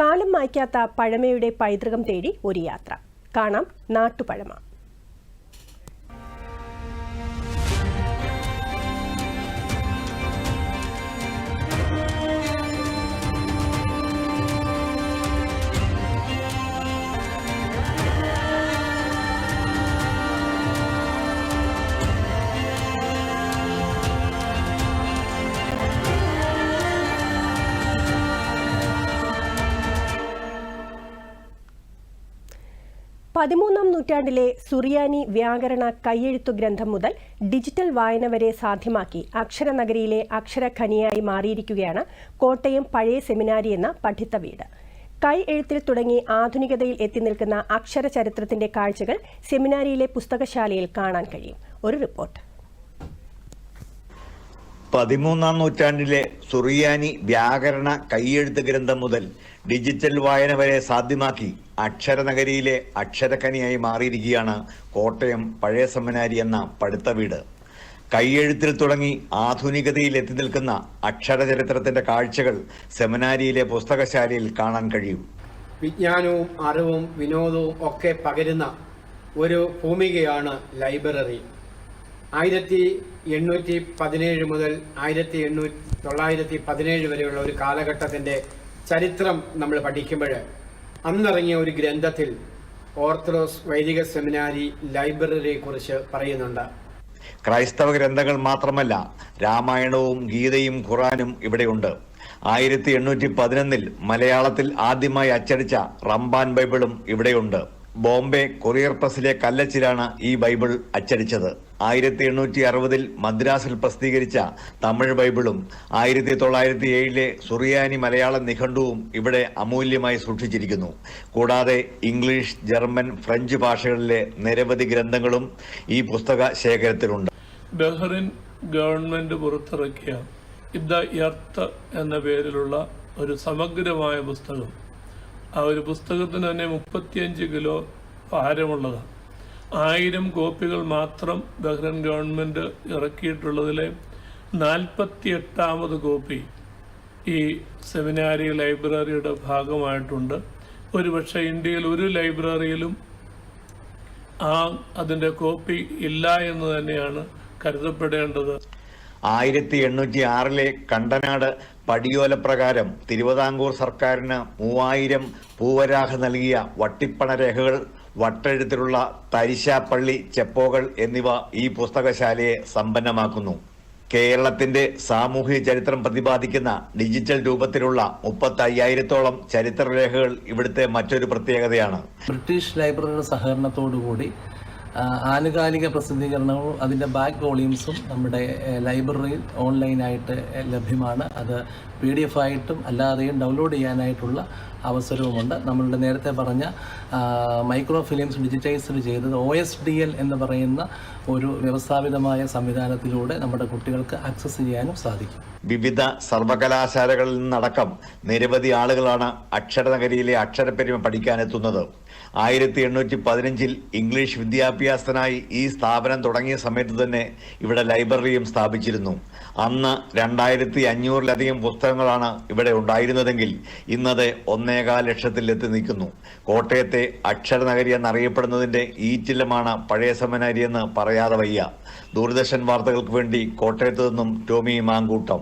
കാലം മായ്ക്കാത്ത പഴമയുടെ പൈതൃകം തേടി ഒരു യാത്ര. കാണാം നാട്ടുപഴമ. പതിമൂന്നാം നൂറ്റാണ്ടിലെ സുറിയാനി വ്യാകരണ കൈയെഴുത്തു ഗ്രന്ഥം മുതൽ ഡിജിറ്റൽ വായന വരെ സാധ്യമാക്കി അക്ഷരനഗരിയിലെ അക്ഷരഖനിയായി മാറിയിരിക്കുകയാണ് കോട്ടയം പഴയ സെമിനാരി എന്ന പഠിത്ത വീട്. കൈ എഴുത്തിൽ തുടങ്ങി ആധുനികതയിൽ എത്തി നിൽക്കുന്ന അക്ഷര ചരിത്രത്തിന്റെ കാഴ്ചകൾ സെമിനാരിയിലെ പുസ്തകശാലയിൽ കാണാൻ കഴിയും. ഒരു റിപ്പോർട്ട്. പതിമൂന്നാം നൂറ്റാണ്ടിലെ സുറിയാനി വ്യാകരണ കൈയെഴുത്ത് ഗ്രന്ഥം മുതൽ ഡിജിറ്റൽ വായന വരെ സാധ്യമാക്കി അക്ഷരനഗരിയിലെ അക്ഷരക്കനിയായി മാറിയിരിക്കുകയാണ് കോട്ടയം പഴയ സെമിനാരി എന്ന പടുത്ത വീട്. കൈയെഴുത്തിൽ തുടങ്ങി ആധുനികതയിൽ എത്തി നിൽക്കുന്ന അക്ഷരചരിത്രത്തിന്റെ കാഴ്ചകൾ സെമിനാരിയിലെ പുസ്തകശാലയിൽ കാണാൻ കഴിയും. വിജ്ഞാനവും അറിവും വിനോദവും ഒക്കെ പകരുന്ന ഒരു ഭൂമികയാണ് ലൈബ്രറി. ആയിരത്തി എണ്ണൂറ്റി പതിനേഴ് മുതൽ ആയിരത്തി എണ്ണൂറ്റി തൊള്ളായിരത്തി പതിനേഴ് വരെയുള്ള ഒരു കാലഘട്ടത്തിന്റെ ചരിത്രം നമ്മൾ പഠിക്കുമ്പോൾ അന്നിറങ്ങിയ ഒരു ഗ്രന്ഥത്തിൽ ഓർത്തഡോക്സ് വൈദിക സെമിനാരി ലൈബ്രറിയെ കുറിച്ച് പറയുന്നുണ്ട്. ക്രൈസ്തവ ഗ്രന്ഥങ്ങൾ മാത്രമല്ല രാമായണവും ഗീതയും ഖുറാനും ഇവിടെയുണ്ട്. ആയിരത്തി എണ്ണൂറ്റി പതിനൊന്നിൽ മലയാളത്തിൽ ആദ്യമായി അച്ചടിച്ച റംബാൻ ബൈബിളും ഇവിടെയുണ്ട്. ബോംബെ കൊറിയർ പ്രസിലെ കല്ലച്ചിലാണ് ഈ ബൈബിൾ അച്ചടിച്ചത്. ആയിരത്തി എണ്ണൂറ്റി അറുപതിൽ മദ്രാസിൽ പ്രസിദ്ധീകരിച്ച തമിഴ് ബൈബിളും ആയിരത്തി തൊള്ളായിരത്തി ഏഴിലെ സുറിയാനി മലയാള നിഘണ്ടുവും ഇവിടെ അമൂല്യമായി സൂക്ഷിച്ചിരിക്കുന്നു. കൂടാതെ ഇംഗ്ലീഷ് ജർമ്മൻ ഫ്രഞ്ച് ഭാഷകളിലെ നിരവധി ഗ്രന്ഥങ്ങളും ഈ പുസ്തക ശേഖരത്തിലുണ്ട്. ബഹ്റിൻ ഗവൺമെന്റ് പുറത്തിറക്കിയ ഇദ്ദ എന്ന പേരിലുള്ള ഒരു സമഗ്രമായ പുസ്തകം ആ ഒരു പുസ്തകത്തിന് തന്നെ മുപ്പത്തിയഞ്ച് കിലോ ഭാരമുള്ളതാണ് ആയിരം കോപ്പികൾ മാത്രം ബഹ്റൻ ഗവൺമെന്റ് ഇറക്കിയിട്ടുള്ളതിലെ നാൽപ്പത്തി എട്ടാമത് കോപ്പി ഈ സെമിനാരി ലൈബ്രറിയുടെ ഭാഗമായിട്ടുണ്ട്. ഒരുപക്ഷെ ഇന്ത്യയിൽ ഒരു ലൈബ്രറിയിലും ആ അതിന്റെ കോപ്പി ഇല്ല എന്ന് തന്നെയാണ് കരുതപ്പെടേണ്ടത്. ആയിരത്തി എണ്ണൂറ്റി ആറിലെ കണ്ടനാട് പടിയോല പ്രകാരം തിരുവിതാംകൂർ സർക്കാരിന് മൂവായിരം പൂവരാഹ നൽകിയ വട്ടിപ്പണ രേഖകൾ വട്ടെഴുത്തിലുള്ള തരിശാപ്പള്ളി ചെപ്പോകൾ എന്നിവ ഈ പുസ്തകശാലയെ സമ്പന്നമാക്കുന്നു. കേരളത്തിന്റെ സാമൂഹ്യ ചരിത്രം പ്രതിപാദിക്കുന്ന ഡിജിറ്റൽ രൂപത്തിലുള്ള മുപ്പത്തി അയ്യായിരത്തോളം ചരിത്രരേഖകൾ ഇവിടുത്തെ മറ്റൊരു പ്രത്യേകതയാണ്. ബ്രിട്ടീഷ് ലൈബ്രറിയുടെ സഹകരണത്തോടുകൂടി ആനുകാലിക പ്രസിദ്ധീകരണവും അതിന്റെ ബാക്ക് വോളിയൂംസും നമ്മുടെ ലൈബ്രറിയിൽ ഓൺലൈനായിട്ട് ലഭ്യമാണ്. അത് പി ഡി എഫ് ആയിട്ടും അല്ലാതെയും ഡൗൺലോഡ് ചെയ്യാനായിട്ടുള്ള അവസരവുമുണ്ട്. നമ്മളുടെ നേരത്തെ പറഞ്ഞ മൈക്രോ ഫിലിംസ് ഡിജിറ്റൈസ്ഡ് ചെയ്തത് ഒ എസ് ഡി എൽ എന്ന് പറയുന്ന ഒരു വ്യവസ്ഥാപിതമായ സംവിധാനത്തിലൂടെ നമ്മുടെ കുട്ടികൾക്ക് ആക്സസ് ചെയ്യാനും സാധിക്കും. വിവിധ സർവകലാശാലകളിൽ നിന്നടക്കം നിരവധി ആളുകളാണ് അക്ഷരനഗരിയിലെ അക്ഷരപ്പെരുമ പഠിക്കാനെത്തുന്നത്. ആയിരത്തി എണ്ണൂറ്റി പതിനഞ്ചിൽ ഇംഗ്ലീഷ് വിദ്യാഭ്യാസത്തിനായി ഈ സ്ഥാപനം തുടങ്ങിയ സമയത്ത് തന്നെ ഇവിടെ ലൈബ്രറിയും സ്ഥാപിച്ചിരുന്നു. അന്ന് രണ്ടായിരത്തി അഞ്ഞൂറിലധികം പുസ്തകങ്ങളാണ് ഇവിടെ ഉണ്ടായിരുന്നതെങ്കിൽ ഇന്നത് ഒന്നേകാൽ ലക്ഷത്തിൽ എത്തി നിൽക്കുന്നു കോട്ടയത്തെ അക്ഷരനഗരി എന്നറിയപ്പെടുന്നതിന്റെ ഈറ്റില്ലമാണ് പഴയ സെമിനാരി എന്ന് പറയാതെ വയ്യ. ദൂരദർശൻ വാർത്തകൾക്ക് വേണ്ടി കോട്ടയത്തു നിന്നും ടോമി മാങ്കൂട്ടം.